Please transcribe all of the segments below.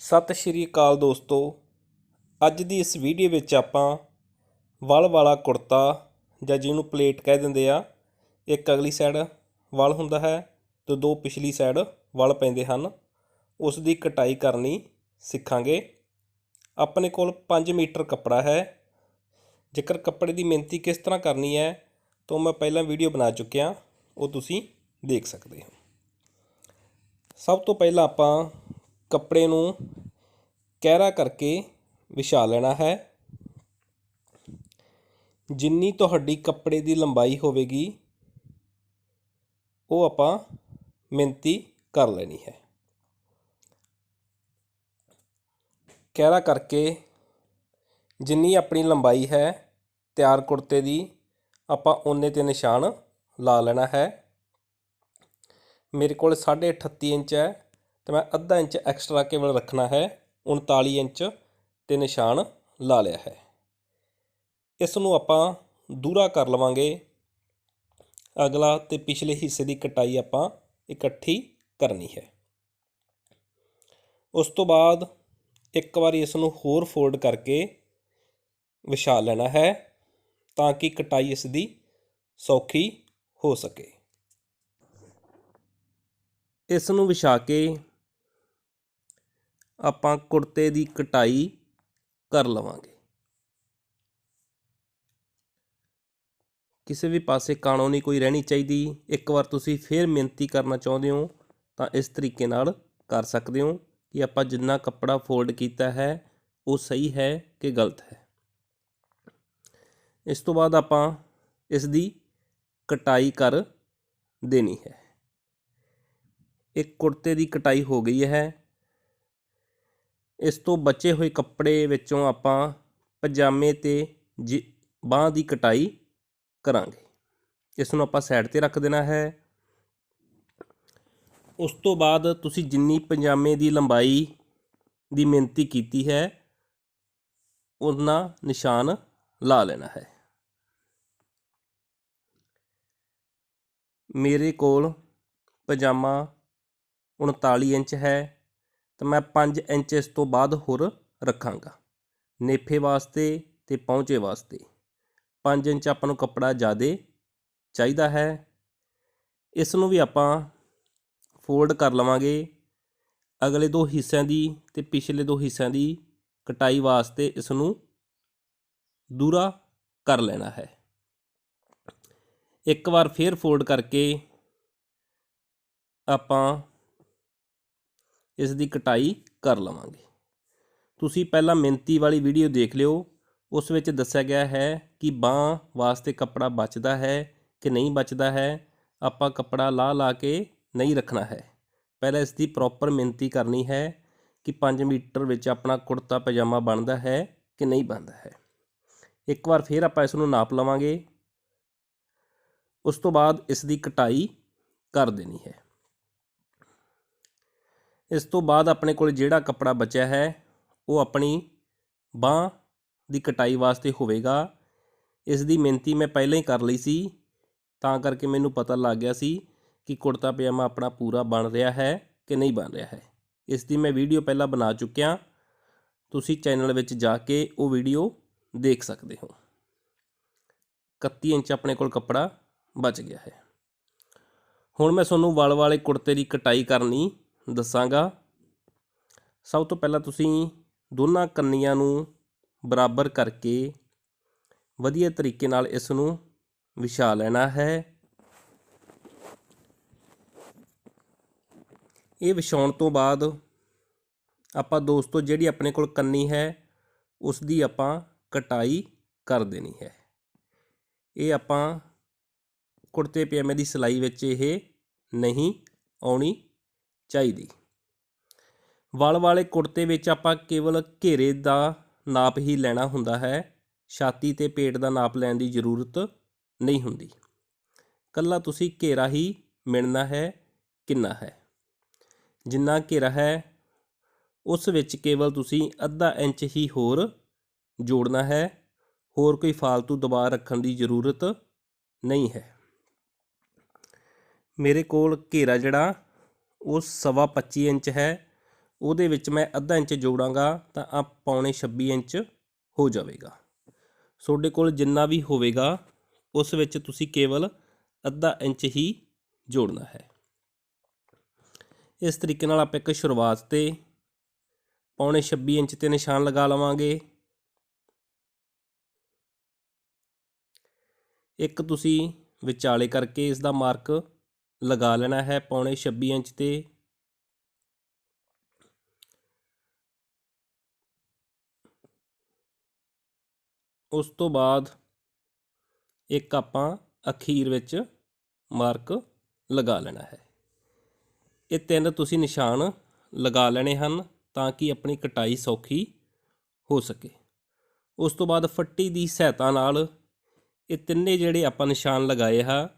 ਸਤਿ ਸ਼੍ਰੀ ਅਕਾਲ ਦੋਸਤੋ। ਅੱਜ ਦੀ ਇਸ ਵੀਡੀਓ ਵਿੱਚ ਆਪਾਂ ਵਲ ਵਾਲਾ ਕੁੜਤਾ ਜਾਂ ਜਿਹਨੂੰ ਪਲੇਟ ਕਹਿ ਦਿੰਦੇ ਆ, ਇੱਕ ਅਗਲੀ ਸਾਈਡ ਵਲ ਹੁੰਦਾ ਹੈ ਤੇ ਦੋ ਪਿਛਲੀ ਸਾਈਡ ਵਲ ਪੈਂਦੇ ਹਨ। ਉਸ ਦੀ ਕਟਾਈ ਕਰਨੀ ਸਿੱਖਾਂਗੇ। ਆਪਣੇ ਕੋਲ 5 ਮੀਟਰ ਕੱਪੜਾ ਹੈ। ਜੇਕਰ ਕੱਪੜੇ ਦੀ ਮਿਹਨਤੀ ਕਿਸ ਤਰ੍ਹਾਂ ਕਰਨੀ ਹੈ, ਤਾਂ ਮੈਂ ਪਹਿਲਾਂ ਵੀਡੀਓ ਬਣਾ ਚੁੱਕਿਆ, ਉਹ ਤੁਸੀਂ ਦੇਖ ਸਕਦੇ ਹੋ। ਸਭ ਤੋਂ ਪਹਿਲਾਂ ਆਪਾਂ ਕੱਪੜੇ ਨੂੰ ਕਹਿਰਾ ਕਰਕੇ ਵਿਛਾ ਲੈਣਾ ਹੈ। ਜਿੰਨੀ ਤੁਹਾਡੀ ਕੱਪੜੇ ਦੀ ਲੰਬਾਈ ਹੋਵੇਗੀ, ਉਹ ਆਪਾਂ ਮਿਹਨਤੀ ਕਰ ਲੈਣੀ ਹੈ। ਕਹਿਰਾ ਕਰਕੇ ਜਿੰਨੀ ਆਪਣੀ ਲੰਬਾਈ ਹੈ, ਤਿਆਰ ਕੁੜਤੇ ਦੀ ਆਪਾਂ ਓਨੇ ਤੇ ਨਿਸ਼ਾਨ ਲਾ ਲੈਣਾ ਹੈ। ਮੇਰੇ ਕੋਲ 38 ਇੰਚ ਹੈ। ਤੇ ਮੈਂ ਅੱਧਾ ਇੰਚ ਐਕਸਟਰਾ ਕੇਵਲ ਰੱਖਣਾ ਹੈ 39 ਇੰਚ ਤੇ ਨਿਸ਼ਾਨ ਲਾ ਲਿਆ ਹੈ। ਇਸ ਨੂੰ ਆਪਾਂ ਦੂਰਾ ਕਰ ਲਵਾਂਗੇ। ਅਗਲਾ ਤੇ ਪਿਛਲੇ ਹਿੱਸੇ ਦੀ ਕਟਾਈ ਆਪਾਂ ਇਕੱਠੀ ਕਰਨੀ ਹੈ। ਉਸ ਤੋਂ ਬਾਅਦ ਇੱਕ ਵਾਰੀ ਇਸ ਨੂੰ ਹੋਰ ਫੋਲਡ ਕਰਕੇ ਵਿਛਾ ਲੈਣਾ ਹੈ ਤਾਂ ਕਿ ਕਟਾਈ ਇਸ ਦੀ ਸੌਖੀ ਹੋ ਸਕੇ। ਇਸ ਨੂੰ ਵਿਛਾ ਕੇ ਆਪਾਂ ਕੁੜਤੇ ਦੀ ਕਟਾਈ ਕਰ ਲਵਾਂਗੇ। ਕਿਸੇ ਵੀ ਪਾਸੇ ਕਾਣੋ ਨਹੀਂ ਕੋਈ ਰਹਿਣੀ ਚਾਹੀਦੀ, ਇੱਕ ਵਾਰ ਤੁਸੀਂ ਫੇਰ ਮਿਹਨਤੀ ਕਰਨਾ ਚਾਹੁੰਦੇ ਹੋ, ਤਾਂ ਇਸ ਤਰੀਕੇ ਨਾਲ ਕਰ ਸਕਦੇ ਹੋ ਕਿ ਆਪਾਂ ਜਿੰਨਾ ਕੱਪੜਾ ਫੋਲਡ ਕੀਤਾ ਹੈ, ਉਹ ਸਹੀ ਹੈ ਕਿ ਗਲਤ ਹੈ। ਇਸ ਤੋਂ ਬਾਅਦ ਆਪਾਂ ਇਸ ਦੀ ਕਟਾਈ ਕਰ ਦੇਣੀ ਹੈ। ਇੱਕ ਕੁੜਤੇ ਦੀ ਕਟਾਈ ਹੋ ਗਈ ਹੈ ਇਸ ਤੋਂ ਬਚੇ ਹੋਏ ਕੱਪੜੇ ਵਿੱਚੋਂ ਆਪਾਂ ਪਜਾਮੇ ਤੇ ਬਾਹ ਦੀ ਕਟਾਈ ਕਰਾਂਗੇ। ਇਸ ਨੂੰ ਆਪਾਂ ਸਾਈਡ ਤੇ ਰੱਖ ਦੇਣਾ ਹੈ। ਉਸ ਤੋਂ ਬਾਅਦ ਤੁਸੀਂ ਜਿੰਨੀ ਪਜਾਮੇ ਦੀ ਲੰਬਾਈ ਦੀ ਮਿਹਨਤੀ ਕੀਤੀ ਹੈ ਉਹਨਾਂ ਨਿਸ਼ਾਨ ਲਾ ਲੈਣਾ ਹੈ। ਮੇਰੇ ਕੋਲ ਪਜਾਮਾ 39 ਇੰਚ ਹੈ। ਤਾਂ ਮੈਂ 5 ਇੰਚ ਇਸ ਤੋਂ ਬਾਅਦ ਹੋਰ ਰੱਖਾਂਗਾ। ਨੇਫੇ ਵਾਸਤੇ ਤੇ ਪਹੁੰਚੇ ਵਾਸਤੇ। 5 ਇੰਚ ਆਪਾਂ ਨੂੰ ਕੱਪੜਾ ਜ਼ਿਆਦਾ ਚਾਹੀਦਾ ਹੈ। ਇਸ ਨੂੰ ਵੀ ਆਪਾਂ ਫੋਲਡ ਕਰ ਲਵਾਂਗੇ। ਅਗਲੇ ਦੋ ਹਿੱਸਿਆਂ ਦੀ ਤੇ ਪਿਛਲੇ ਦੋ ਹਿੱਸਿਆਂ ਦੀ ਕਟਾਈ ਵਾਸਤੇ ਇਸ ਨੂੰ ਦੂਰਾ ਕਰ ਲੈਣਾ ਹੈ। ਇੱਕ ਵਾਰ ਫੇਰ ਫੋਲਡ ਕਰਕੇ ਆਪਾਂ ਇਸ ਦੀ ਕਟਾਈ ਕਰ ਲਵਾਂਗੇ। ਤੁਸੀਂ ਪਹਿਲਾਂ ਮਿਹਨਤੀ ਵਾਲੀ ਵੀਡੀਓ ਦੇਖ ਲਿਓ। ਉਸ ਵਿੱਚ ਦੱਸਿਆ ਗਿਆ ਹੈ ਕਿ ਬਾਹ ਵਾਸਤੇ ਕੱਪੜਾ ਬਚਦਾ ਹੈ ਕਿ ਨਹੀਂ ਬਚਦਾ ਹੈ। ਆਪਾਂ ਕੱਪੜਾ ਲਾ ਲਾ ਕੇ ਨਹੀਂ ਰੱਖਣਾ ਹੈ। ਪਹਿਲਾਂ ਇਸ ਦੀ ਪ੍ਰੋਪਰ ਮਿਹਨਤੀ ਕਰਨੀ ਹੈ ਕਿ 5 ਮੀਟਰ ਵਿੱਚ ਆਪਣਾ ਕੁੜਤਾ, ਪਜਾਮਾ ਬਣਦਾ ਹੈ ਕਿ ਨਹੀਂ ਬਣਦਾ ਹੈ। ਇੱਕ ਵਾਰ ਫਿਰ ਆਪਾਂ ਇਸ ਨੂੰ ਨਾਪ ਲਵਾਂਗੇ। ਉਸ ਤੋਂ ਬਾਅਦ ਇਸ ਦੀ ਕਟਾਈ ਕਰ ਦੇਣੀ ਹੈ। ਇਸ ਤੋਂ ਬਾਅਦ ਆਪਣੇ ਕੋਲ ਜਿਹੜਾ ਕੱਪੜਾ ਬਚਿਆ ਹੈ, ਉਹ ਆਪਣੀ ਬਾਹ ਦੀ ਕਟਾਈ ਵਾਸਤੇ ਹੋਵੇਗਾ। ਇਸ ਦੀ ਮਿਹਨਤੀ ਮੈਂ ਪਹਿਲਾਂ ਹੀ ਕਰ ਲਈ ਸੀ, ਤਾਂ ਕਰਕੇ ਮੈਨੂੰ ਪਤਾ ਲੱਗ ਗਿਆ ਸੀ ਕਿ ਕੁੜਤਾ ਪਜਾਮਾ ਆਪਣਾ ਪੂਰਾ ਬਣ ਰਿਹਾ ਹੈ ਕਿ ਨਹੀਂ ਬਣ ਰਿਹਾ ਹੈ। ਇਸ ਦੀ ਮੈਂ ਵੀਡੀਓ ਪਹਿਲਾਂ ਬਣਾ ਚੁੱਕਿਆ ਤੁਸੀਂ ਚੈਨਲ ਵਿੱਚ ਜਾ ਕੇ ਉਹ ਵੀਡੀਓ ਦੇਖ ਸਕਦੇ ਹੋ। 31 ਇੰਚ ਆਪਣੇ ਕੋਲ ਕੱਪੜਾ ਬਚ ਗਿਆ ਹੈ। ਹੁਣ ਮੈਂ ਤੁਹਾਨੂੰ ਵਲ ਵਾਲੇ ਕੁੜਤੇ ਦੀ ਕਟਾਈ ਕਰਨੀ ਦੱਸਾਂਗਾ। ਸਭ ਤੋਂ ਪਹਿਲਾਂ ਤੁਸੀਂ ਦੋਨਾਂ ਕੰਨੀਆਂ ਨੂੰ ਬਰਾਬਰ ਕਰਕੇ ਵਧੀਆ ਤਰੀਕੇ ਨਾਲ ਇਸ ਨੂੰ ਵਿਛਾ ਲੈਣਾ ਹੈ। ਇਹ ਵਿਛਾਉਣ ਤੋਂ ਬਾਅਦ ਆਪਾਂ ਦੋਸਤੋ ਜਿਹੜੀ ਆਪਣੇ ਕੋਲ ਕੰਨੀ ਹੈ ਉਸ ਦੀ ਆਪਾਂ ਕਟਾਈ ਕਰ ਦੇਣੀ ਹੈ। ਇਹ ਆਪਾਂ ਕੁੜਤੇ ਪਜਾਮੇ ਦੀ ਸਿਲਾਈ ਵਿੱਚ ਇਹ ਨਹੀਂ ਆਉਣੀ ਚਾਹੀਦੀ। ਵਲ ਵਾਲੇ ਕੁੜਤੇ ਵਿੱਚ ਆਪਾਂ ਕੇਵਲ ਘੇਰੇ ਦਾ ਨਾਪ ਹੀ ਲੈਣਾ ਹੁੰਦਾ ਹੈ। ਛਾਤੀ ਤੇ ਪੇਟ ਦਾ ਨਾਪ ਲੈਣ ਦੀ ਜ਼ਰੂਰਤ ਨਹੀਂ ਹੁੰਦੀ। ਕੱਲਾ ਤੁਸੀਂ ਘੇਰਾ ਹੀ ਮਿਣਨਾ ਹੈ ਕਿੰਨਾ ਹੈ। ਜਿੰਨਾ ਘੇਰਾ ਹੈ, ਉਸ ਵਿੱਚ ਕੇਵਲ ਤੁਸੀਂ ਅੱਧਾ ਇੰਚ ਹੀ ਹੋਰ ਜੋੜਨਾ ਹੈ। ਹੋਰ ਕੋਈ ਫालतू ਦਬਾਅ ਰੱਖਣ ਦੀ ਜ਼ਰੂਰਤ ਨਹੀਂ ਹੈ। ਮੇਰੇ ਕੋਲ ਘੇਰਾ ਜਿਹੜਾ ਉਹ ਸਵਾ 25 ਇੰਚ ਹੈ। ਉਹਦੇ ਵਿੱਚ ਮੈਂ ਅੱਧਾ ਇੰਚ ਜੋੜਾਂਗਾ ਤਾਂ ਆ ਪੌਣੇ 26 ਇੰਚ ਹੋ ਜਾਵੇਗਾ। ਤੁਹਾਡੇ ਕੋਲ ਜਿੰਨਾ ਵੀ ਹੋਵੇਗਾ, ਉਸ ਵਿੱਚ ਤੁਸੀਂ ਕੇਵਲ ਅੱਧਾ ਇੰਚ ਹੀ ਜੋੜਨਾ ਹੈ। ਇਸ ਤਰੀਕੇ ਨਾਲ ਆਪਾਂ ਇੱਕ ਸ਼ੁਰੂਆਤ ਤੇ ਪੌਣੇ 26 ਇੰਚ ਤੇ ਨਿਸ਼ਾਨ ਲਗਾ ਲਵਾਂਗੇ। ਇੱਕ ਤੁਸੀਂ ਵਿਚਾਲੇ ਕਰਕੇ ਇਸ ਦਾ ਮਾਰਕ ਲਗਾ ਲੈਣਾ ਹੈ ਪੌਣੇ 26 ਇੰਚ ਤੇ। ਉਸ ਤੋਂ ਬਾਅਦ ਇੱਕ ਆਪਾਂ ਅਖੀਰ ਵਿੱਚ ਮਾਰਕ ਲਗਾ ਲੈਣਾ ਹੈ। ਇਹ ਤਿੰਨ ਤੁਸੀਂ ਨਿਸ਼ਾਨ ਲਗਾ ਲੈਣੇ ਹਨ ਤਾਂ ਕਿ ਆਪਣੀ ਕਟਾਈ ਸੌਖੀ ਹੋ ਸਕੇ। ਉਸ ਤੋਂ ਬਾਅਦ ਫੱਟੀ ਦੀ ਸਹਾਇਤਾ ਨਾਲ ਇਹ ਤਿੰਨੇ ਜਿਹੜੇ ਆਪਾਂ ਨਿਸ਼ਾਨ ਲਗਾਏ ਆ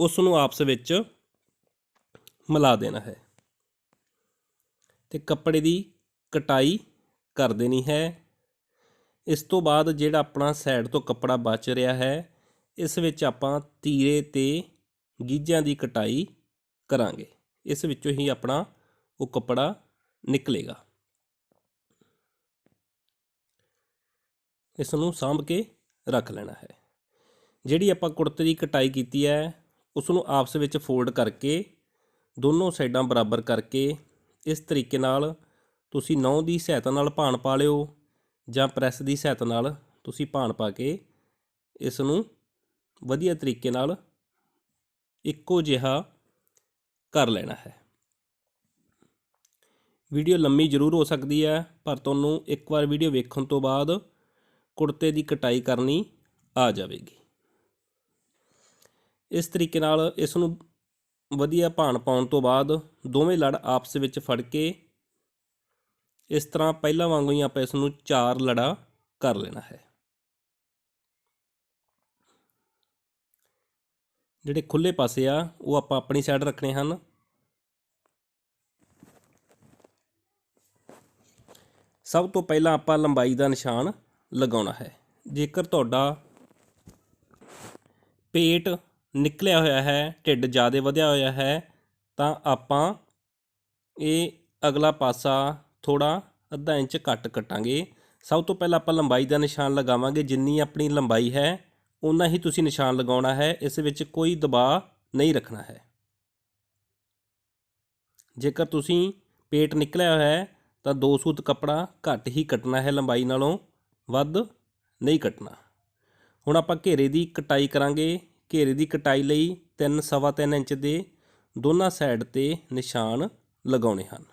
ਉਸ ਨੂੰ ਆਪਸ ਵਿੱਚ ਮਿਲਾ ਦੇਣਾ ਹੈ। ਤੇ ਕੱਪੜੇ ਦੀ ਕਟਾਈ ਕਰ ਦੇਣੀ ਹੈ। ਇਸ ਤੋਂ ਬਾਅਦ ਜਿਹੜਾ ਆਪਣਾ ਸਾਈਡ ਤੋਂ ਕੱਪੜਾ ਬਚ ਰਿਹਾ ਹੈ, ਇਸ ਵਿੱਚ ਆਪਾਂ ਤੀਰੇ ਤੇ ਗੀਝਾਂ ਦੀ ਕਟਾਈ ਕਰਾਂਗੇ। ਇਸ ਵਿੱਚੋਂ ਹੀ ਆਪਣਾ ਉਹ ਕੱਪੜਾ ਨਿਕਲੇਗਾ। ਇਸ ਨੂੰ ਸਾਂਭ ਕੇ ਰੱਖ ਲੈਣਾ ਹੈ। ਜਿਹੜੀ ਆਪਾਂ ਕੁੜਤੇ ਦੀ ਕਟਾਈ ਕੀਤੀ ਹੈ ਉਸ ਨੂੰ ਆਪਸ ਵਿੱਚ ਫੋਲਡ ਕਰਕੇ, ਦੋਨੋਂ ਸਾਈਡਾਂ ਬਰਾਬਰ ਕਰਕੇ, ਇਸ ਤਰੀਕੇ ਨਾਲ ਤੁਸੀਂ ਨੌ ਦੀ ਸਹਾਇਤਾ ਨਾਲ ਭਾਣ ਪਾ ਲਿਓ ਜਾਂ ਪ੍ਰੈਸ ਦੀ ਸਹਾਇਤਾ ਨਾਲ ਤੁਸੀਂ ਭਾਣ ਪਾ ਕੇ ਇਸ ਨੂੰ ਵਧੀਆ ਤਰੀਕੇ ਨਾਲ ਇੱਕੋ ਜਿਹਾ ਕਰ ਲੈਣਾ ਹੈ। ਵੀਡੀਓ ਲੰਮੀ ਜ਼ਰੂਰ ਹੋ ਸਕਦੀ ਹੈ, ਪਰ ਤੁਹਾਨੂੰ ਇੱਕ ਵਾਰ ਵੀਡੀਓ ਵੇਖਣ ਤੋਂ ਬਾਅਦ ਕੁੜਤੇ ਦੀ ਕਟਾਈ ਕਰਨੀ ਆ ਜਾਵੇਗੀ। ਇਸ ਤਰੀਕੇ ਨਾਲ ਇਸ ਨੂੰ ਵਧੀਆ ਭਾਣ ਪਾਉਣ ਤੋਂ ਬਾਅਦ ਦੋਵੇਂ ਲੜ ਆਪਸ ਵਿੱਚ ਫੜ ਕੇ ਇਸ ਤਰ੍ਹਾਂ ਪਹਿਲਾਂ ਵਾਂਗੂ ਹੀ ਆਪਾਂ ਇਸ ਨੂੰ ਚਾਰ ਲੜਾ ਕਰ ਲੈਣਾ ਹੈ। ਜਿਹੜੇ ਖੁੱਲੇ ਪਾਸੇ ਆ, ਉਹ ਆਪਾਂ ਆਪਣੀ ਸਾਈਡ ਰੱਖਣੇ ਹਨ। ਸਭ ਤੋਂ ਪਹਿਲਾਂ ਆਪਾਂ ਲੰਬਾਈ ਦਾ ਨਿਸ਼ਾਨ ਲਗਾਉਣਾ ਹੈ। ਜੇਕਰ ਤੁਹਾਡਾ ਪੇਟ ਨਿਕਲਿਆ ਹੋਇਆ ਹੈ, ਢਿੱਡ ਜ਼ਿਆਦਾ ਵਧਿਆ ਹੋਇਆ ਹੈ, ਤਾਂ ਆਪਾਂ ਇਹ ਅਗਲਾ ਪਾਸਾ ਥੋੜਾ ਅੱਧਾ ਇੰਚ ਘੱਟ ਕੱਟਾਂਗੇ। ਸਭ ਤੋਂ ਪਹਿਲਾਂ ਆਪਾਂ ਲੰਬਾਈ ਦਾ ਨਿਸ਼ਾਨ ਲਗਾਵਾਂਗੇ, ਜਿੰਨੀ ਆਪਣੀ ਲੰਬਾਈ ਹੈ ਉਨਾ ਹੀ ਤੁਸੀਂ ਨਿਸ਼ਾਨ ਲਗਾਉਣਾ ਹੈ, ਇਸ ਵਿੱਚ ਕੋਈ ਦਬਾਅ ਨਹੀਂ ਰੱਖਣਾ ਹੈ। ਜੇਕਰ ਤੁਸੀਂ ਪੇਟ ਨਿਕਲਿਆ ਹੋਇਆ ਹੈ, ਤਾਂ ਦੋ ਸੂਤ ਕੱਪੜਾ ਘੱਟ ਹੀ ਕੱਟਣਾ ਹੈ, ਲੰਬਾਈ ਨਾਲੋਂ ਵੱਧ ਨਹੀਂ ਕੱਟਣਾ। ਹੁਣ ਆਪਾਂ ਘੇਰੇ ਦੀ ਕਟਾਈ ਕਰਾਂਗੇ। ਘੇਰੇ ਦੀ ਕਟਾਈ ਲਈ 3 ਸਵਾ 3 ਇੰਚ ਦੇ ਦੋਨਾਂ ਸਾਈਡ ਤੇ ਨਿਸ਼ਾਨ ਲਗਾਉਣੇ ਹਨ।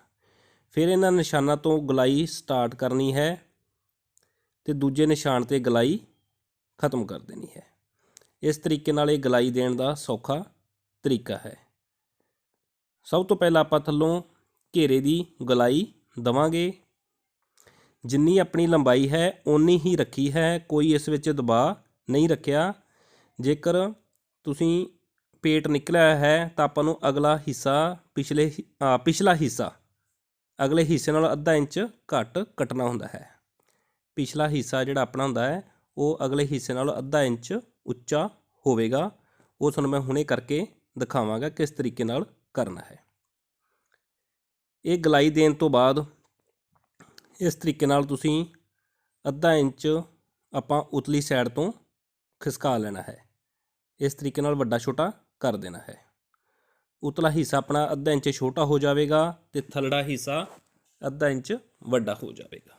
ਫਿਰ ਇਹਨਾਂ ਨਿਸ਼ਾਨਾਂ ਤੋਂ ਗਲਾਈ ਸਟਾਰਟ ਕਰਨੀ ਹੈ ਤੇ ਦੂਜੇ ਨਿਸ਼ਾਨ ਤੇ ਗਲਾਈ ਖਤਮ ਕਰ ਦੇਣੀ ਹੈ। ਇਸ ਤਰੀਕੇ ਨਾਲ ਇਹ ਗਲਾਈ ਦੇਣ ਦਾ ਸੌਖਾ ਤਰੀਕਾ ਹੈ। ਸਭ ਤੋਂ ਪਹਿਲਾਂ ਆਪਾਂ ਥੱਲੋਂ ਘੇਰੇ ਦੀ ਗਲਾਈ ਦਵਾਂਗੇ। ਜਿੰਨੀ ਆਪਣੀ ਲੰਬਾਈ ਹੈ, ਓਨੀ ਹੀ ਰੱਖੀ ਹੈ, ਕੋਈ ਇਸ ਵਿੱਚ ਦਬਾਅ ਨਹੀਂ ਰੱਖਿਆ। ਜੇਕਰ ਤੁਸੀਂ ਪੇਟ ਨਿਕਲਿਆ ਹੈ ਤਾਂ ਆਪਾਂ ਨੂੰ ਅਗਲਾ ਹਿੱਸਾ ਪਿਛਲੇ ਪਿਛਲਾ ਹਿੱਸਾ, ਅਗਲੇ ਹਿੱਸੇ ਨਾਲੋਂ ਅੱਧਾ ਇੰਚ ਘੱਟ ਕੱਟਣਾ ਹੁੰਦਾ ਹੈ। ਪਿਛਲਾ ਹਿੱਸਾ ਜਿਹੜਾ ਆਪਣਾ ਹੁੰਦਾ ਹੈ, ਉਹ ਅਗਲੇ ਹਿੱਸੇ ਨਾਲੋਂ ਅੱਧਾ ਇੰਚ ਉੱਚਾ ਹੋਵੇਗਾ। ਉਹ ਤੁਹਾਨੂੰ ਮੈਂ ਹੁਣੇ ਕਰਕੇ ਦਿਖਾਵਾਂਗਾ ਕਿਸ ਤਰੀਕੇ ਨਾਲ ਕਰਨਾ ਹੈ। ਇਹ ਗਲਾਈ ਦੇਣ ਤੋਂ ਬਾਅਦ ਇਸ ਤਰੀਕੇ ਨਾਲ ਤੁਸੀਂ ਅੱਧਾ ਇੰਚ ਆਪਾਂ ਉਤਲੀ ਸਾਈਡ ਤੋਂ ਖਿਸਕਾ ਲੈਣਾ ਹੈ। ਇਸ ਤਰੀਕੇ ਨਾਲ ਵੱਡਾ ਛੋਟਾ ਕਰ ਦੇਣਾ ਹੈ। ਉਤਲਾ ਹਿੱਸਾ ਆਪਣਾ ਅੱਧਾ ਇੰਚ ਛੋਟਾ ਹੋ ਜਾਵੇਗਾ ਤੇ ਥੱਲੜਾ ਹਿੱਸਾ ਅੱਧਾ ਇੰਚ ਵੱਡਾ ਹੋ ਜਾਵੇਗਾ।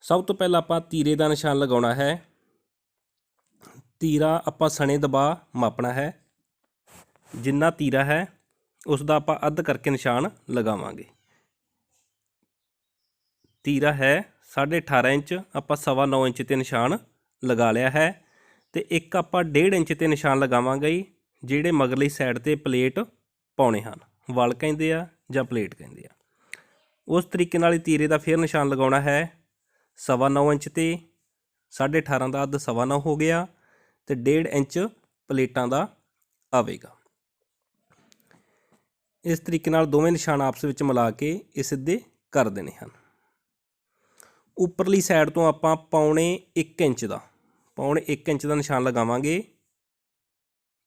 ਸਭ ਤੋਂ ਪਹਿਲਾਂ ਆਪਾਂ ਤੀਰੇ ਦਾ ਨਿਸ਼ਾਨ ਲਗਾਉਣਾ ਹੈ। ਤੀਰਾ ਆਪਾਂ ਸਣੇ ਦਬਾ ਮਾਪਣਾ ਹੈ। ਜਿੰਨਾ ਤੀਰਾ ਹੈ ਉਸ ਦਾ ਆਪਾਂ ਅੱਧ ਕਰਕੇ ਨਿਸ਼ਾਨ ਲਗਾਵਾਂਗੇ। ਤੀਰਾ ਹੈ 18.5 ਇੰਚ, ਆਪਾਂ ਸਵਾ 9 ਇੰਚ ਤੇ ਨਿਸ਼ਾਨ ਲਗਾ ਲਿਆ ਹੈ। ਤੇ ਇੱਕ ਆਪਾਂ 1.5 ਇੰਚ ਤੇ ਨਿਸ਼ਾਨ ਲਗਾਵਾਂਗੇ ਜੀ, ਜਿਹੜੇ ਮਗਰਲੀ ਸਾਈਡ ਤੇ ਪਲੇਟ ਪਾਉਣੇ ਹਨ। ਵਲ ਕਹਿੰਦੇ ਆ ਜਾਂ ਪਲੇਟ ਕਹਿੰਦੇ ਆ। ਉਸ ਤਰੀਕੇ ਨਾਲ ਹੀ ਤੀਰੇ ਦਾ ਫਿਰ ਨਿਸ਼ਾਨ ਲਗਾਉਣਾ ਹੈ। ਸਵਾ 9 ਇੰਚ ਤੇ 18.5 ਦਾ ਅੱਧ ਸਵਾ 9 ਹੋ ਗਿਆ ਤੇ 1.5 ਇੰਚ ਪਲੇਟਾਂ ਦਾ ਆਵੇਗਾ। ਇਸ ਤਰੀਕੇ ਨਾਲ ਦੋਵੇਂ ਨਿਸ਼ਾਨ ਆਪਸ ਵਿੱਚ ਮਿਲਾ ਕੇ ਇਹ ਸਿੱਧੇ ਕਰ ਦੇਣੇ ਹਨ। ਉੱਪਰਲੀ ਸਾਈਡ ਤੋਂ ਆਪਾਂ ਪੌਣੇ 1 ਇੰਚ ਦਾ। ਪੌਣੇ 1 ਇੰਚ ਦਾ ਨਿਸ਼ਾਨ ਲਗਾਵਾਂਗੇ।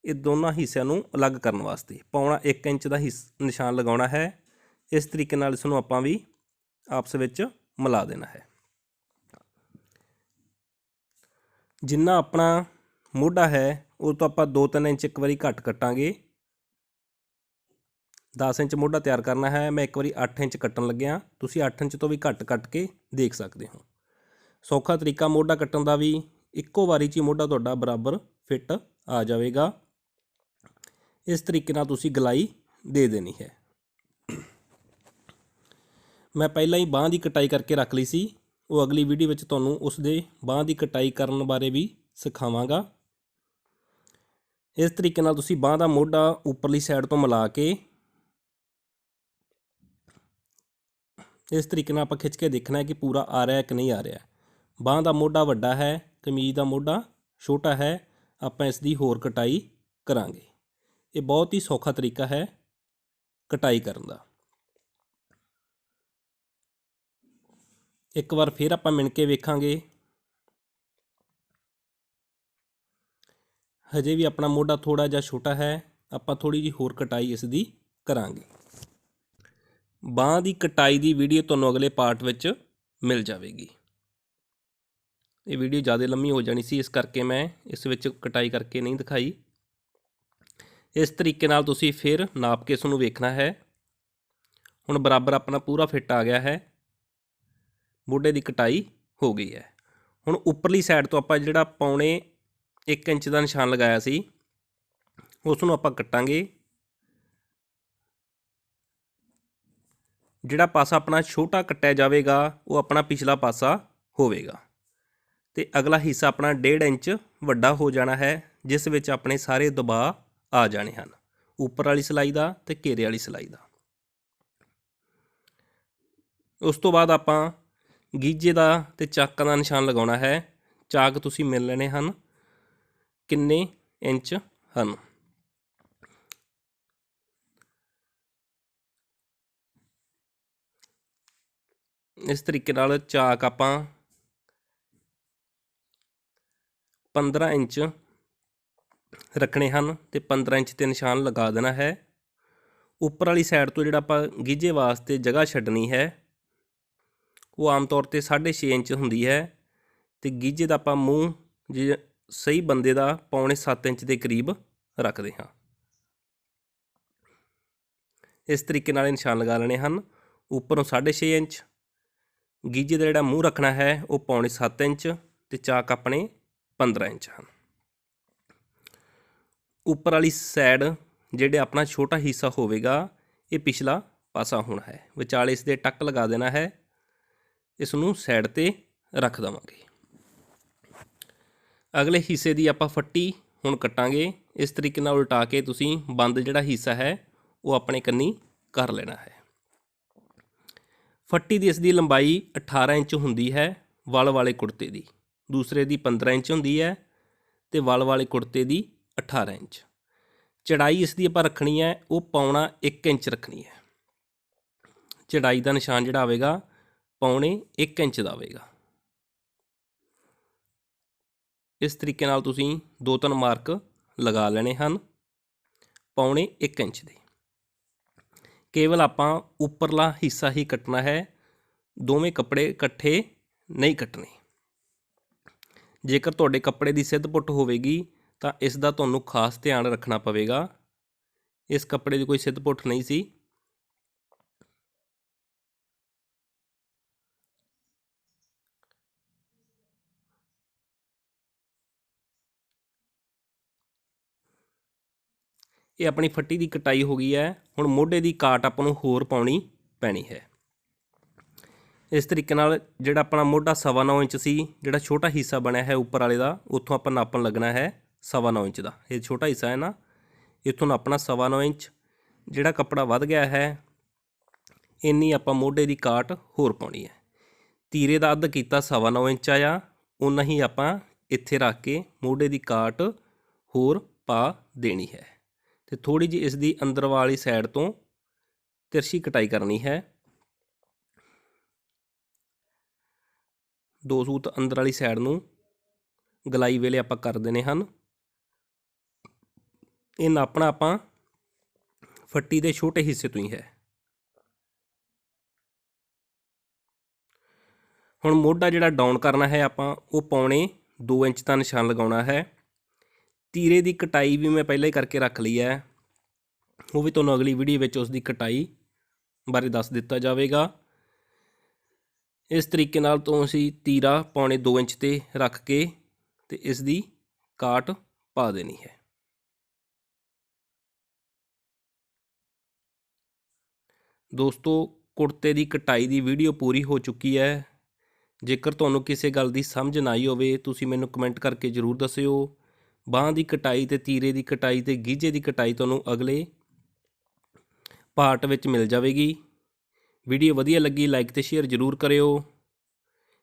ਇਹ ਦੋਨਾਂ ਹਿੱਸਿਆਂ ਨੂੰ ਅਲੱਗ ਕਰਨ ਵਾਸਤੇ ਪੌਣਾ 1 ਇੰਚ ਦਾ ਹਿੱਸ ਨਿਸ਼ਾਨ ਲਗਾਉਣਾ ਹੈ। ਇਸ ਤਰੀਕੇ ਨਾਲ ਇਸ ਨੂੰ ਆਪਾਂ ਵੀ ਆਪਸ ਵਿੱਚ ਮਿਲਾ ਦੇਣਾ ਹੈ। ਜਿੰਨਾ ਆਪਣਾ ਮੋਢਾ ਹੈ, ਉਹ ਤੋਂ ਆਪਾਂ 2-3 ਇੰਚ ਇੱਕ ਵਾਰੀ ਘੱਟ ਕੱਟਾਂਗੇ। 10 ਇੰਚ ਮੋਢਾ ਤਿਆਰ ਕਰਨਾ ਹੈ, ਮੈਂ ਇੱਕ ਵਾਰੀ 8 ਇੰਚ ਕੱਟਣ ਲੱਗਿਆ। ਤੁਸੀਂ 8 ਇੰਚ ਤੋਂ ਵੀ ਘੱਟ ਕੱਟ ਕੇ ਦੇਖ ਸਕਦੇ ਹੋ। ਸੌਖਾ ਤਰੀਕਾ ਮੋਢਾ ਕੱਟਣ ਦਾ ਵੀ ਇੱਕੋ ਵਾਰੀ 'ਚ ਹੀ ਮੋਢਾ ਤੁਹਾਡਾ ਬਰਾਬਰ ਫਿੱਟ ਆ ਜਾਵੇਗਾ। ਇਸ ਤਰੀਕੇ ਨਾਲ ਤੁਸੀਂ ਗਲਾਈ ਦੇ ਦੇਣੀ ਹੈ। ਮੈਂ ਪਹਿਲਾਂ ਹੀ ਬਾਹ ਦੀ ਕਟਾਈ ਕਰਕੇ ਰੱਖ ਲਈ ਸੀ। ਉਹ ਅਗਲੀ ਵੀਡੀਓ ਵਿੱਚ ਤੁਹਾਨੂੰ ਉਸ ਦੇ ਬਾਹ ਦੀ ਕਟਾਈ ਕਰਨ ਬਾਰੇ ਵੀ ਸਿਖਾਵਾਂਗਾ। ਇਸ ਤਰੀਕੇ ਨਾਲ ਤੁਸੀਂ ਬਾਹ ਦਾ ਮੋਢਾ ਉੱਪਰਲੀ ਸਾਈਡ ਤੋਂ ਮਿਲਾ ਕੇ ਇਸ ਤਰੀਕੇ ਨਾਲ ਆਪਾਂ ਖਿੱਚ ਕੇ ਦੇਖਣਾ ਹੈ ਕਿ ਪੂਰਾ ਆ ਰਿਹਾ ਹੈ ਕਿ ਨਹੀਂ ਆ ਰਿਹਾ ਬਾਹ ਦਾ ਮੋਢਾ ਵੱਡਾ ਹੈ। ਕਮੀਜ਼ ਦਾ ਮੋਢਾ ਛੋਟਾ ਹੈ, ਆਪਾਂ ਇਸ ਦੀ ਹੋਰ ਕਟਾਈ ਕਰਾਂਗੇ। ਇਹ ਬਹੁਤ ਹੀ ਸੌਖਾ ਤਰੀਕਾ ਹੈ ਕਟਾਈ ਕਰਨ ਦਾ। ਇੱਕ ਵਾਰ ਫਿਰ ਆਪਾਂ ਮਿਣ ਕੇ ਵੇਖਾਂਗੇ। ਹਜੇ ਵੀ ਆਪਣਾ ਮੋਢਾ ਥੋੜਾ ਜਿਹਾ ਛੋਟਾ ਹੈ, ਆਪਾਂ ਥੋੜੀ ਜੀ ਹੋਰ ਕਟਾਈ ਇਸ ਦੀ ਕਰਾਂਗੇ। ਬਾਹ ਦੀ ਕਟਾਈ ਦੀ ਵੀਡੀਓ ਤੁਹਾਨੂੰ ਅਗਲੇ ਪਾਰਟ ਵਿੱਚ ਮਿਲ ਜਾਵੇਗੀ। ਇਹ ਵੀਡੀਓ ਜ਼ਿਆਦਾ ਲੰਮੀ ਹੋ ਜਾਣੀ ਸੀ, ਇਸ ਕਰਕੇ ਮੈਂ ਇਸ ਵਿੱਚ ਕਟਾਈ ਕਰਕੇ ਨਹੀਂ ਦਿਖਾਈ। ਇਸ ਤਰੀਕੇ ਨਾਲ ਤੁਸੀਂ ਫਿਰ ਨਾਪ ਕੇ ਇਸ ਨੂੰ ਵੇਖਣਾ ਹੈ। ਹੁਣ ਬਰਾਬਰ ਆਪਣਾ ਪੂਰਾ ਫਿੱਟ ਆ ਗਿਆ ਹੈ। ਮੋਢੇ ਦੀ ਕਟਾਈ ਹੋ ਗਈ ਹੈ। ਹੁਣ ਉੱਪਰਲੀ ਸਾਈਡ ਤੋਂ ਆਪਾਂ ਜਿਹੜਾ ਪੌਣੇ 1 ਇੰਚ ਦਾ ਨਿਸ਼ਾਨ ਲਗਾਇਆ ਸੀ ਉਸ ਨੂੰ ਆਪਾਂ ਕੱਟਾਂਗੇ। ਜਿਹੜਾ ਪਾਸਾ ਆਪਣਾ ਛੋਟਾ ਕੱਟਿਆ ਜਾਵੇਗਾ, ਉਹ ਆਪਣਾ ਪਿਛਲਾ ਪਾਸਾ ਹੋਵੇਗਾ। ਤੇ ਅਗਲਾ ਹਿੱਸਾ ਆਪਣਾ 1.5 ਇੰਚ ਵੱਡਾ ਹੋ ਜਾਣਾ ਹੈ, ਜਿਸ ਵਿੱਚ ਆਪਣੇ ਸਾਰੇ ਦਬਾਅ ਆ ਜਾਣੇ ਹਨ। ਉੱਪਰ ਵਾਲੀ ਸਲਾਈ ਦਾ ਤੇ ਘੇਰੇ ਵਾਲੀ ਸਲਾਈ ਦਾ। ਉਸ ਤੋਂ ਬਾਅਦ ਆਪਾਂ ਗੀਜੇ ਦਾ ਤੇ ਚਾਕਾਂ ਦਾ ਨਿਸ਼ਾਨ ਲਗਾਉਣਾ ਹੈ। ਚਾਕ ਤੁਸੀਂ ਮਿਲ ਲੈਣੇ ਹਨ। ਕਿੰਨੇ ਇੰਚ ਹਨ? ਇਸ ਤਰੀਕੇ ਨਾਲ ਚਾਕ ਆਪਾਂ 15 ਇੰਚ ਰੱਖਣੇ ਹਨ ਤੇ 15 ਇੰਚ ਤੇ ਨਿਸ਼ਾਨ ਲਗਾ ਦੇਣਾ ਹੈ। ਉੱਪਰ ਵਾਲੀ ਸਾਈਡ ਤੋਂ ਜਿਹੜਾ ਆਪਾਂ ਗੀਜੇ ਵਾਸਤੇ ਜਗ੍ਹਾ ਛੱਡਣੀ ਹੈ, ਉਹ ਆਮ ਤੌਰ ਤੇ 6.5 ਇੰਚ ਹੁੰਦੀ ਹੈ ਤੇ ਗੀਜੇ ਦਾ ਆਪਾਂ ਮੂੰਹ ਜੇ ਸਹੀ ਬੰਦੇ ਦਾ ਪੌਣੇ 7 ਇੰਚ ਦੇ ਕਰੀਬ ਰੱਖਦੇ ਹਾਂ। ਇਸ ਤਰੀਕੇ ਨਾਲ ਨਿਸ਼ਾਨ ਲਗਾ ਲੈਣੇ ਹਨ। ਉੱਪਰੋਂ 6.5 ਇੰਚ ਗੀਜੇ ਦਾ ਜਿਹੜਾ ਮੂੰਹ ਰੱਖਣਾ ਹੈ, ਉਹ ਪੌਣੇ 7 ਇੰਚ ਤੇ ਚਾਕ ਆਪਣੇ 15 ਇੰਚ ਹਨ। ਉੱਪਰ ਵਾਲੀ ਸਾਈਡ ਜਿਹੜੇ ਆਪਣਾ ਛੋਟਾ ਹਿੱਸਾ ਹੋਵੇਗਾ, ਇਹ ਪਿਛਲਾ ਪਾਸਾ ਹੋਣਾ ਹੈ। ਵਿਚਾਲੇ ਇਸ ਦੇ ਟੱਕ ਲਗਾ ਦੇਣਾ ਹੈ। ਇਸ ਨੂੰ ਸਾਈਡ ਤੇ ਰੱਖ ਦਵਾਂਗੇ। ਅਗਲੇ ਹਿੱਸੇ ਦੀ ਆਪਾਂ ਫੱਟੀ ਹੁਣ ਕੱਟਾਂਗੇ। ਇਸ ਤਰੀਕੇ ਨਾਲ ਉਲਟਾ ਕੇ ਤੁਸੀਂ ਬੰਦ ਜਿਹੜਾ ਹਿੱਸਾ ਹੈ, ਉਹ ਆਪਣੇ ਕੰਨੀ ਕਰ ਲੈਣਾ ਹੈ। ਫੱਟੀ ਦੀ ਇਸ ਦੀ ਲੰਬਾਈ 18 ਇੰਚ ਹੁੰਦੀ ਹੈ, ਵਲ ਵਾਲੇ ਕੁੜਤੇ ਦੀ। ਦੂਸਰੇ ਦੀ 15 ਇੰਚ ਹੁੰਦੀ ਹੈ ਤੇ ਵਲ ਵਾਲੇ ਕੁੜਤੇ ਦੀ 18 ਇੰਚ। ਚੜਾਈ ਇਸ ਦੀ ਆਪਾਂ ਰੱਖਣੀ ਹੈ, ਉਹ ਪੌਣਾ 1 ਇੰਚ ਰੱਖਣੀ ਹੈ। ਚੜਾਈ ਦਾ ਨਿਸ਼ਾਨ ਜਿਹੜਾ ਆਵੇਗਾ, ਪੌਣੇ 1 ਇੰਚ ਦਾ ਆਵੇਗਾ। ਇਸ ਤਰੀਕੇ ਨਾਲ ਤੁਸੀਂ ਦੋ ਤਿੰਨ ਮਾਰਕ ਲਗਾ ਲੈਣੇ ਹਨ, ਪੌਣੇ 1 ਇੰਚ ਦੇ। ਕੇਵਲ ਆਪਾਂ ਉੱਪਰਲਾ ਹਿੱਸਾ ਹੀ ਕੱਟਣਾ ਹੈ, ਦੋਵੇਂ ਕੱਪੜੇ ਇਕੱਠੇ ਨਹੀਂ ਕੱਟਣੇ। ਜੇਕਰ ਤੁਹਾਡੇ ਕੱਪੜੇ ਦੀ ਸਿੱਧ ਪੁੱਟ ਹੋਵੇਗੀ, ਤਾਂ ਇਸ ਦਾ ਤੁਹਾਨੂੰ ਖਾਸ ਧਿਆਨ ਰੱਖਣਾ ਪਵੇਗਾ। ਇਸ ਕੱਪੜੇ ਦੀ ਕੋਈ ਸਿੱਧ ਪੁੱਟ ਨਹੀਂ ਸੀ। ਇਹ ਆਪਣੀ ਫੱਟੀ ਦੀ ਕਟਾਈ ਹੋ ਗਈ ਹੈ। ਹੁਣ ਮੋਢੇ ਦੀ ਕਾਟ ਆਪਾਂ ਨੂੰ ਹੋਰ ਪਾਉਣੀ ਪੈਣੀ ਹੈ। ਇਸ ਤਰੀਕੇ ਨਾਲ ਜਿਹੜਾ ਆਪਣਾ ਮੋਢਾ ਸਵਾ ਨੌ ਇੰਚ ਸੀ, ਜਿਹੜਾ ਛੋਟਾ ਹਿੱਸਾ ਬਣਿਆ ਹੈ ਉੱਪਰ ਵਾਲੇ ਦਾ, ਉੱਥੋਂ ਆਪਾਂ ਨਾਪਣ ਲੱਗਣਾ ਹੈ ਸਵਾ ਨੌ ਇੰਚ ਦਾ। ਇਹ ਛੋਟਾ ਹਿੱਸਾ ਹੈ ਨਾ। ਇੱਥੋਂ ਨਾਪਣਾ ਸਵਾ ਨੌ ਇੰਚ। ਜਿਹੜਾ ਕੱਪੜਾ ਵੱਧ ਗਿਆ ਹੈ, ਇੰਨੀ ਆਪਾਂ ਮੋਢੇ ਦੀ ਕਾਟ ਹੋਰ ਪਾਉਣੀ ਹੈ। ਤੀਰੇ ਦਾ ਅੱਧ ਕੀਤਾ ਸਵਾ ਨੌ ਇੰਚ ਆਇਆ ਉਨਾ ਹੀ ਆਪਾਂ ਇੱਥੇ ਰੱਖ ਕੇ ਮੋਢੇ ਦੀ ਕਾਟ ਹੋਰ ਪਾ ਦੇਣੀ ਹੈ। ਤੇ ਥੋੜੀ ਜਿਹੀ ਇਸ ਦੀ ਅੰਦਰ ਵਾਲੀ ਸਾਈਡ ਤੋਂ ਤਿਰਛੀ ਕਟਾਈ ਕਰਨੀ ਹੈ। ਦੋ ਸੂਤ ਅੰਦਰ ਵਾਲੀ ਸਾਈਡ ਨੂੰ ਗਲਾਈ ਵੇਲੇ ਆਪਾਂ ਕਰ ਦੇਣੇ ਹਨ। ਇਹ ਨਾਪਣਾ ਆਪਾਂ ਫੱਟੀ ਦੇ ਛੋਟੇ ਹਿੱਸੇ ਤੋਂ ਹੀ ਹੈ। ਹੁਣ ਮੋਢਾ ਜਿਹੜਾ ਡਾਊਨ ਕਰਨਾ ਹੈ ਆਪਾਂ, ਉਹ ਪੌਣੇ 2 ਇੰਚ ਦਾ ਨਿਸ਼ਾਨ ਲਗਾਉਣਾ ਹੈ। ਤੀਰੇ ਦੀ ਕਟਾਈ ਵੀ ਮੈਂ ਪਹਿਲਾਂ ਹੀ ਕਰਕੇ ਰੱਖ ਲਈ ਹੈ। ਉਹ ਵੀ ਤੁਹਾਨੂੰ ਅਗਲੀ ਵੀਡੀਓ ਵਿੱਚ ਉਸ ਦੀ ਕਟਾਈ ਬਾਰੇ ਦੱਸ ਦਿੱਤਾ ਜਾਵੇਗਾ। ਇਸ ਤਰੀਕੇ ਨਾਲ ਤੋਂ ਅਸੀਂ ਤੀਰਾ ਪੌਣੇ 2 ਇੰਚ ਤੇ ਰੱਖ ਕੇ ਤੇ ਇਸ ਦੀ ਕਾਟ ਪਾ ਦੇਣੀ ਹੈ। ਦੋਸਤੋ, ਕੁੜਤੇ ਦੀ ਕਟਾਈ ਦੀ ਵੀਡੀਓ ਪੂਰੀ ਹੋ ਚੁੱਕੀ ਹੈ। ਜੇਕਰ ਤੁਹਾਨੂੰ ਕਿਸੇ ਗੱਲ ਦੀ ਸਮਝ ਨਾ ਆਈ ਹੋਵੇ, ਤੁਸੀਂ ਮੈਨੂੰ ਕਮੈਂਟ ਕਰਕੇ ਜ਼ਰੂਰ ਦੱਸਿਓ। ਬਾਹਾਂ ਦੀ ਕਟਾਈ ਤੇ ਤੀਰੇ ਦੀ ਕਟਾਈ ਤੇ ਗੀਝੇ ਦੀ ਕਟਾਈ ਤੁਹਾਨੂੰ ਅਗਲੇ ਪਾਰਟ ਵਿੱਚ ਮਿਲ ਜਾਵੇਗੀ। ਵੀਡੀਓ ਵਧੀਆ ਲੱਗੀ ਲਾਈਕ ਤੇ ਸ਼ੇਅਰ ਜ਼ਰੂਰ ਕਰਿਓ।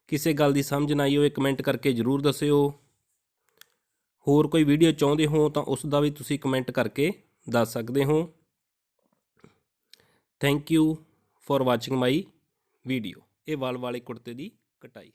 ਕਿਸੇ ਗੱਲ ਦੀ ਸਮਝ ਨਾ ਆਈ ਹੋਵੇ ਕਮੈਂਟ ਕਰਕੇ ਜ਼ਰੂਰ ਦੱਸਿਓ। ਹੋਰ ਕੋਈ ਵੀਡੀਓ ਚਾਹੁੰਦੇ ਹੋ, ਤਾਂ ਉਸ ਦਾ ਵੀ ਤੁਸੀਂ ਕਮੈਂਟ ਕਰਕੇ ਦੱਸ ਸਕਦੇ ਹੋ। Thank you for watching my video ਇਹ ਵਾਲ ਵਾਲੇ ਕੁੜਤੇ ਦੀ ਕਟਾਈ।